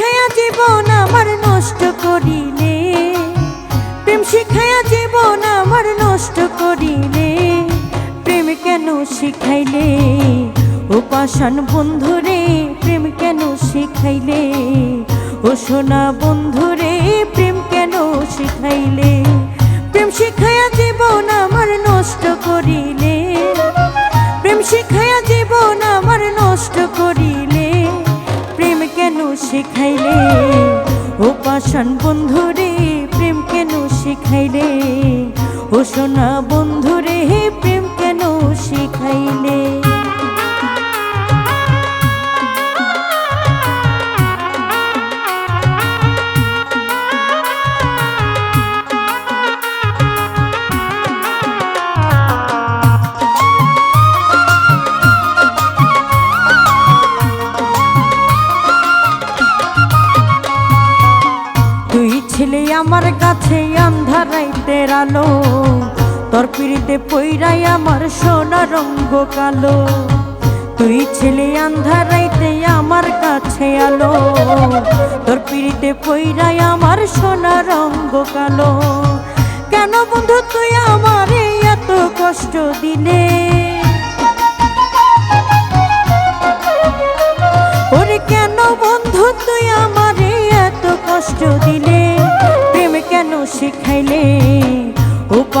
শিখায়া জীবন আমার নষ্ট করিলে। প্রেম শিখায়া জীবন আমার নষ্ট করিলে। প্রেম কেন শিখাইলে? ও পাষাণ বন্ধুরে, প্রেম কেন শিখাইলে? ও সোনা বন্ধুরে, প্রেম কেন শিখাইলে? প্রেম শিখায়া জীবন আমার নষ্ট করিলে। প্রেম শিখায়া জীবন আমার নষ্ট করি শিখাইলে? ও পাষাণ বন্ধুরে প্রেম কেন শিখাইলে? ও সোনা বন্ধুরে প্রেম কেন শিখাইলে? আমার কাছে আন্ধারাইতে আলো তোর পিড়িতে পইরাই আমার সোনা রঙ্গ কালো। তুই ছেলে আন্ধারাইতে আমার কাছে আলো। তোর পিড়িতে পইরাই আমার সোনা রঙ্গ কালো। কেন বন্ধু তুই আমার এত কষ্ট দিলে?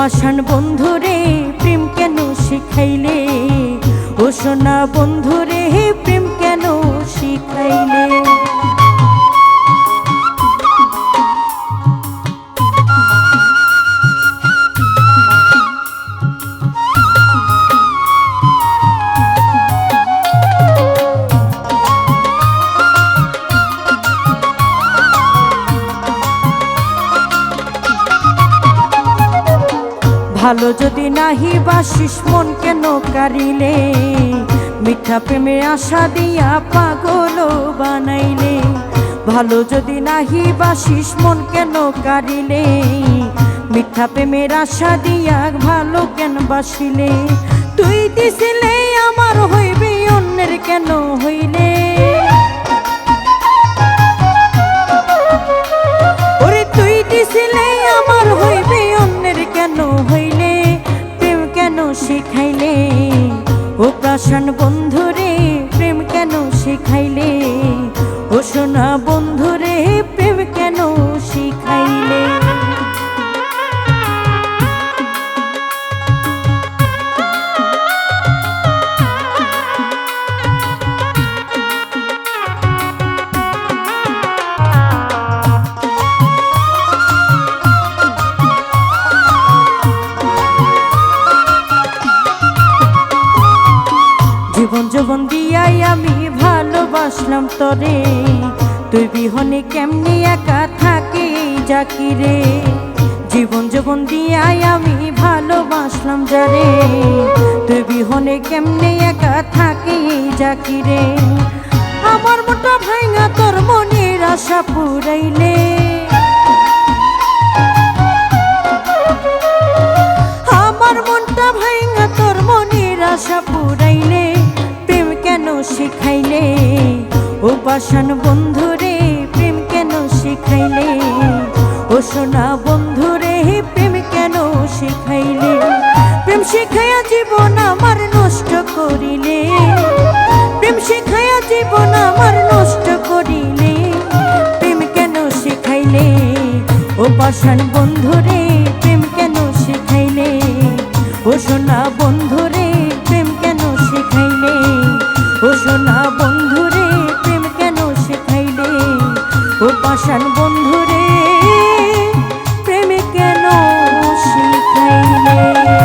পাষাণ বন্ধুরে প্রেম কেন শিখাইলে? ও সোনা বন্ধু ভালো যদি নাহি বাসিস, মন কেন কারিলে? মিঠা প্রেমে আশা দিয়া পাগল বানাইলে। ভালো যদি নাহি বাসিস, মন কেন কারিলে? মিঠা প্রেমের আশা দিয়া ভালো কেন বাসিলে? তুই দিছিলে আমার হইবে, অন্যের কেন হইলে? প্রাসান বন্ধুরে প্রেম কেন শিখাইলে? ও সোনা বন্ধুরে জীবন দিয়াই আমি ভালোবাসলাম তরে। তুই বিহনে কেমনি একা থাকি জাকিরে জীবন জীবন দিয়াই আমি ভালোবাসলাম যারে তুই বিহনে কেমনি একা থাকি জাকিরে আমার মোটা ভাইঙা তোর মনের আশা পুরাইলে। আমার মনটা ভাইঙা তোর মনের আশা পুরাইলে। শিখাইলে? ও পাষাণ বন্ধুরে প্রেম কেন শিখাইলে? ও সোনা বন্ধুরে প্রেম কেন শিখাইলে? প্রেম শিখাইয়া জীবন আমার নষ্ট করিলে। প্রেম শিখাইয়া জীবন আমার নষ্ট করিলে। প্রেম কেন শিখাইলে? ও পাষাণ বন্ধুরে প্রেম কেন শিখাইলে? ও সোনা বন্ধুরে পাশান বন্ধুরে প্রেমে কেন শিখাইলে